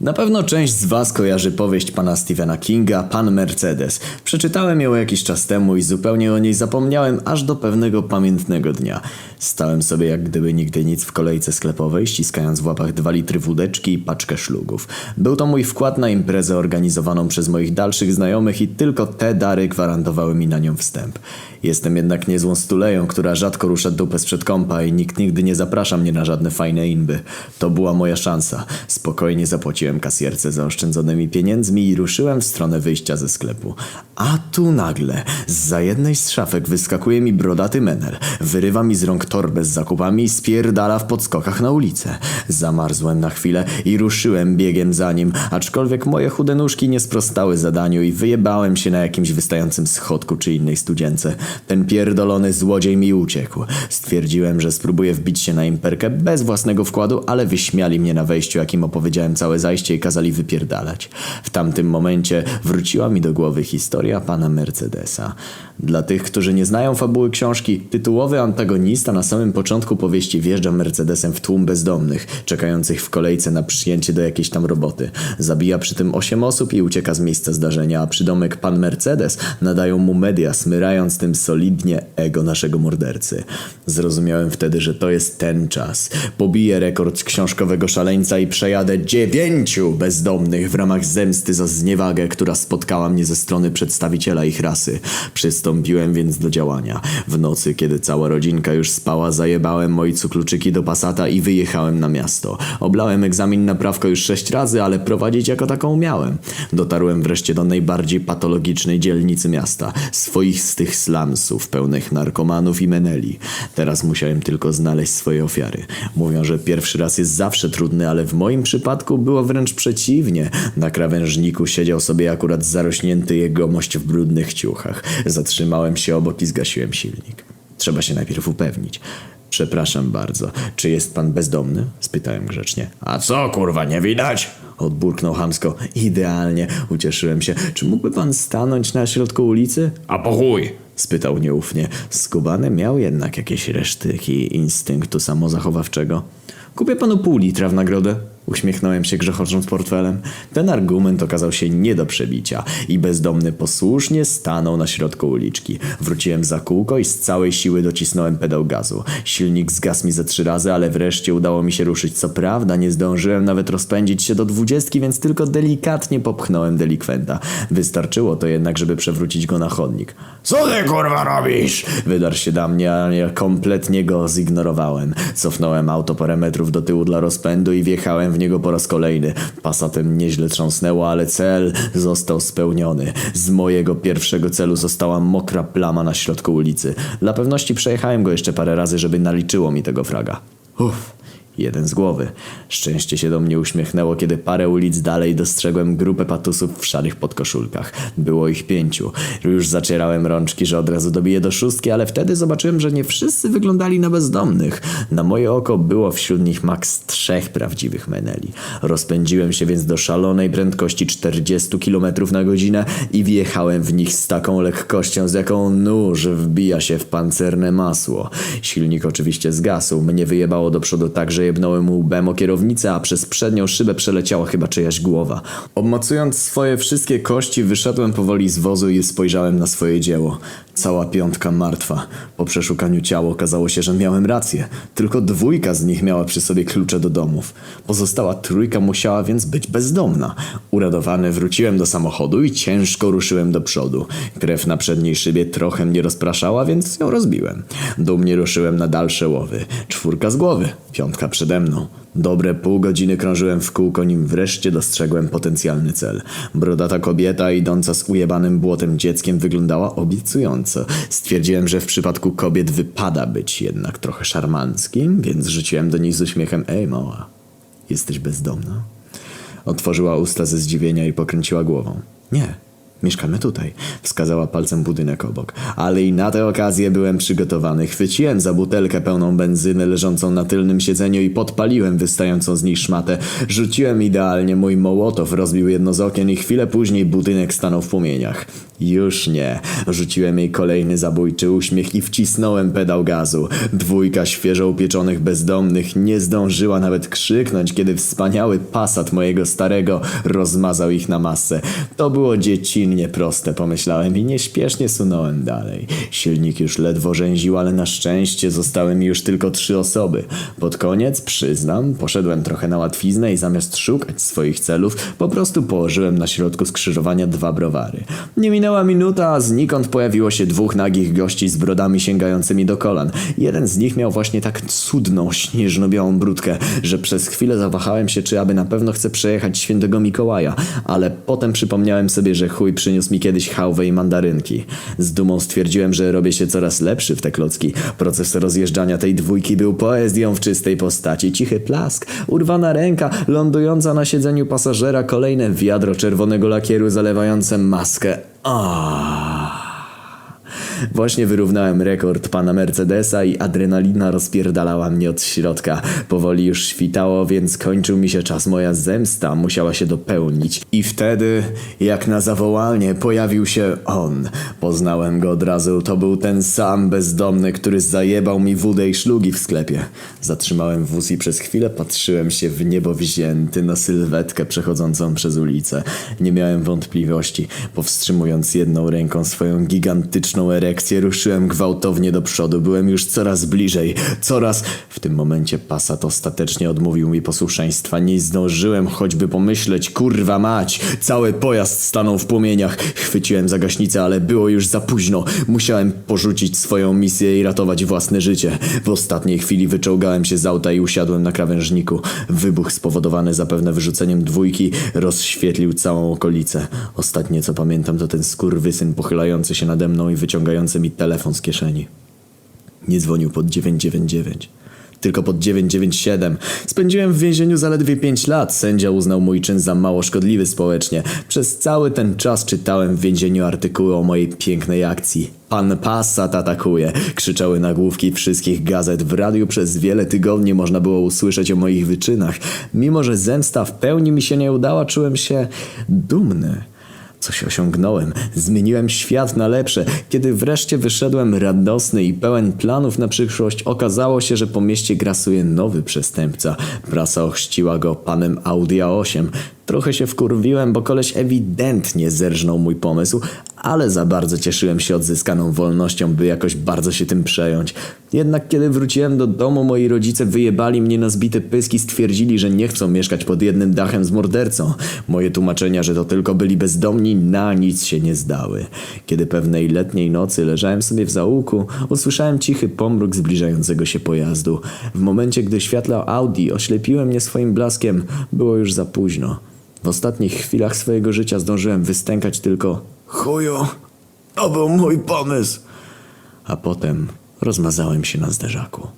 Na pewno część z Was kojarzy powieść pana Stephena Kinga Pan Mercedes. Przeczytałem ją jakiś czas temu i zupełnie o niej zapomniałem aż do pewnego pamiętnego dnia. Stałem sobie jak gdyby nigdy nic w kolejce sklepowej, ściskając w łapach dwa litry wódeczki i paczkę szlugów. Był to mój wkład na imprezę organizowaną przez moich dalszych znajomych i tylko te dary gwarantowały mi na nią wstęp. Jestem jednak niezłą stuleją, która rzadko rusza dupę sprzed kąpa i nikt nigdy nie zaprasza mnie na żadne fajne inby. To była moja szansa. Spokojnie zapłaciłem kasjerce zaoszczędzonymi pieniędzmi i ruszyłem w stronę wyjścia ze sklepu. A tu nagle, za jednej z szafek wyskakuje mi brodaty menel, wyrywa mi z rąk torbę z zakupami i spierdala w podskokach na ulicę. Zamarzłem na chwilę i ruszyłem biegiem za nim, aczkolwiek moje chude nóżki nie sprostały zadaniu i wyjebałem się na jakimś wystającym schodku czy innej studzience. Ten pierdolony złodziej mi uciekł. Stwierdziłem, że spróbuję wbić się na imperkę bez własnego wkładu, ale wyśmiali mnie na wejściu, jakim opowiedziałem całe zajście i kazali wypierdalać. W tamtym momencie wróciła mi do głowy historia pana Mercedesa. Dla tych, którzy nie znają fabuły książki, tytułowy antagonista na samym początku powieści wjeżdża Mercedesem w tłum bezdomnych, czekających w kolejce na przyjęcie do jakiejś tam roboty. Zabija przy tym 8 osób i ucieka z miejsca zdarzenia, a przydomek pan Mercedes nadają mu media, smyrając tym solidnie ego naszego mordercy. Zrozumiałem wtedy, że to jest ten czas. Pobiję rekord książkowego szaleńca i przejadę dziewięciu bezdomnych w ramach zemsty za zniewagę, która spotkała mnie ze strony przedstawiciela ich rasy. Przystąpiłem więc do działania. W nocy, kiedy cała rodzinka już spała, zajebałem ojcu kluczyki do pasata i wyjechałem na miasto. Oblałem egzamin na prawko już sześć razy, ale prowadzić jako taką umiałem. Dotarłem wreszcie do najbardziej patologicznej dzielnicy miasta. Swoich z tych pełnych narkomanów i meneli. Teraz musiałem tylko znaleźć swoje ofiary. Mówią, że pierwszy raz jest zawsze trudny, ale w moim przypadku było wręcz przeciwnie. Na krawężniku siedział sobie akurat zarośnięty jegomość w brudnych ciuchach. Zatrzymałem się obok i zgasiłem silnik. Trzeba się najpierw upewnić. Przepraszam bardzo. Czy jest pan bezdomny? spytałem grzecznie. A co kurwa, nie widać? Odburknął hamsko. Idealnie, ucieszyłem się. Czy mógłby pan stanąć na środku ulicy? A po chuj! Spytał nieufnie. Skubany miał jednak jakieś resztyki instynktu samozachowawczego. Kupię panu pół litra w nagrodę. Uśmiechnąłem się grzechocząc portfelem. Ten argument okazał się nie do przebicia i bezdomny posłusznie stanął na środku uliczki. Wróciłem za kółko i z całej siły docisnąłem pedał gazu. Silnik zgasł mi ze trzy razy, ale wreszcie udało mi się ruszyć. Co prawda nie zdążyłem nawet rozpędzić się do dwudziestki, więc tylko delikatnie popchnąłem delikwenta. Wystarczyło to jednak, żeby przewrócić go na chodnik. Co ty kurwa robisz? Wydarł się na mnie, a ja kompletnie go zignorowałem. Cofnąłem auto parę metrów do tyłu dla rozpędu i wjechałem w niego po raz kolejny. Pasatem nieźle trząsnęło, ale cel został spełniony. Z mojego pierwszego celu została mokra plama na środku ulicy. Dla pewności przejechałem go jeszcze parę razy, żeby naliczyło mi tego fraga. Uff. Jeden z głowy. Szczęście się do mnie uśmiechnęło, kiedy parę ulic dalej dostrzegłem grupę patusów w szarych podkoszulkach. Było ich pięciu. Już zacierałem rączki, że od razu dobiję do szóstki, ale wtedy zobaczyłem, że nie wszyscy wyglądali na bezdomnych. Na moje oko było wśród nich maks trzech prawdziwych meneli. Rozpędziłem się więc do szalonej prędkości 40 km na godzinę i wjechałem w nich z taką lekkością, z jaką nóż wbija się w pancerne masło. Silnik oczywiście zgasł, mnie wyjebało do przodu tak, że jebnąłem łbem o kierownicę, a przez przednią szybę przeleciała chyba czyjaś głowa. Obmacując swoje wszystkie kości, wyszedłem powoli z wozu i spojrzałem na swoje dzieło. Cała piątka martwa. Po przeszukaniu ciała okazało się, że miałem rację. Tylko dwójka z nich miała przy sobie klucze do domów. Pozostała trójka musiała więc być bezdomna. Uradowany wróciłem do samochodu i ciężko ruszyłem do przodu. Krew na przedniej szybie trochę mnie rozpraszała, więc ją rozbiłem. Dumnie ruszyłem na dalsze łowy. Czwórka z głowy, piątka przede mną. Dobre pół godziny krążyłem w kółko, nim wreszcie dostrzegłem potencjalny cel. Brodata kobieta idąca z ujebanym błotem dzieckiem wyglądała obiecująco. Stwierdziłem, że w przypadku kobiet wypada być jednak trochę szarmanckim, więc rzuciłem do niej z uśmiechem Ej mała, jesteś bezdomna? Otworzyła usta ze zdziwienia i pokręciła głową. Nie, Mieszkamy tutaj, wskazała palcem budynek obok. Ale i na tę okazję byłem przygotowany. Chwyciłem za butelkę pełną benzyny leżącą na tylnym siedzeniu i podpaliłem wystającą z niej szmatę. Rzuciłem idealnie, mój mołotow rozbił jedno z okien i chwilę później budynek stanął w płomieniach. Już nie. Rzuciłem jej kolejny zabójczy uśmiech i wcisnąłem pedał gazu. Dwójka świeżo upieczonych bezdomnych nie zdążyła nawet krzyknąć, kiedy wspaniały pasat mojego starego rozmazał ich na masę. To było dziecinnie proste, pomyślałem i nieśpiesznie sunąłem dalej. Silnik już ledwo rzęził, ale na szczęście zostały mi już tylko trzy osoby. Pod koniec, przyznam, poszedłem trochę na łatwiznę i zamiast szukać swoich celów, po prostu położyłem na środku skrzyżowania dwa browary. Nie minęła minuta, a znikąd pojawiło się dwóch nagich gości z brodami sięgającymi do kolan. Jeden z nich miał właśnie tak cudną, śnieżno-białą brudkę, że przez chwilę zawahałem się, czy aby na pewno chcę przejechać świętego Mikołaja, ale potem przypomniałem sobie, że chuj przyniósł mi kiedyś hałwę i mandarynki. Z dumą stwierdziłem, że robię się coraz lepszy w te klocki. Proces rozjeżdżania tej dwójki był poezją w czystej postaci. Cichy plask, urwana ręka, lądująca na siedzeniu pasażera, kolejne wiadro czerwonego lakieru zalewające maskę. Aaaa. Właśnie wyrównałem rekord pana Mercedesa i adrenalina rozpierdalała mnie od środka. Powoli już świtało, więc kończył mi się czas. Moja zemsta musiała się dopełnić. I wtedy, jak na zawołanie, pojawił się on. Poznałem go od razu. To był ten sam bezdomny, który zajebał mi wódę i szlugi w sklepie. Zatrzymałem wóz i przez chwilę patrzyłem się w niebo wzięty na sylwetkę przechodzącą przez ulicę. Nie miałem wątpliwości. Powstrzymując jedną ręką swoją gigantyczną erekcję, ruszyłem gwałtownie do przodu. Byłem już coraz bliżej, coraz... W tym momencie Passat ostatecznie odmówił mi posłuszeństwa. Nie zdążyłem choćby pomyśleć, kurwa mać! Cały pojazd stanął w płomieniach. Chwyciłem za gaśnicę, ale było już za późno. Musiałem porzucić swoją misję i ratować własne życie. W ostatniej chwili wyczołgałem się z auta i usiadłem na krawężniku. Wybuch spowodowany zapewne wyrzuceniem dwójki rozświetlił całą okolicę. Ostatnie co pamiętam to ten skurwysyn pochylający się nade mną i wyciągający mi telefon z kieszeni. Nie dzwonił pod 999. Tylko pod 997. Spędziłem w więzieniu zaledwie 5 lat. Sędzia uznał mój czyn za mało szkodliwy społecznie. Przez cały ten czas czytałem w więzieniu artykuły o mojej pięknej akcji. Pan Passat atakuje. Krzyczały nagłówki wszystkich gazet. W radiu przez wiele tygodni można było usłyszeć o moich wyczynach. Mimo, że zemsta w pełni mi się nie udała, czułem się dumny. Coś osiągnąłem, zmieniłem świat na lepsze. Kiedy wreszcie wyszedłem radosny i pełen planów na przyszłość, okazało się, że po mieście grasuje nowy przestępca. Prasa ochrzciła go panem Audi A8. Trochę się wkurwiłem, bo koleś ewidentnie zerżnął mój pomysł, ale za bardzo cieszyłem się odzyskaną wolnością, by jakoś bardzo się tym przejąć. Jednak kiedy wróciłem do domu, moi rodzice wyjebali mnie na zbite pyski, stwierdzili, że nie chcą mieszkać pod jednym dachem z mordercą. Moje tłumaczenia, że to tylko byli bezdomni, na nic się nie zdały. Kiedy pewnej letniej nocy leżałem sobie w zaułku, usłyszałem cichy pomruk zbliżającego się pojazdu. W momencie, gdy światła Audi oślepiły mnie swoim blaskiem, było już za późno. W ostatnich chwilach swojego życia zdążyłem wystękać tylko Chuju, to był mój pomysł. A potem rozmazałem się na zderzaku.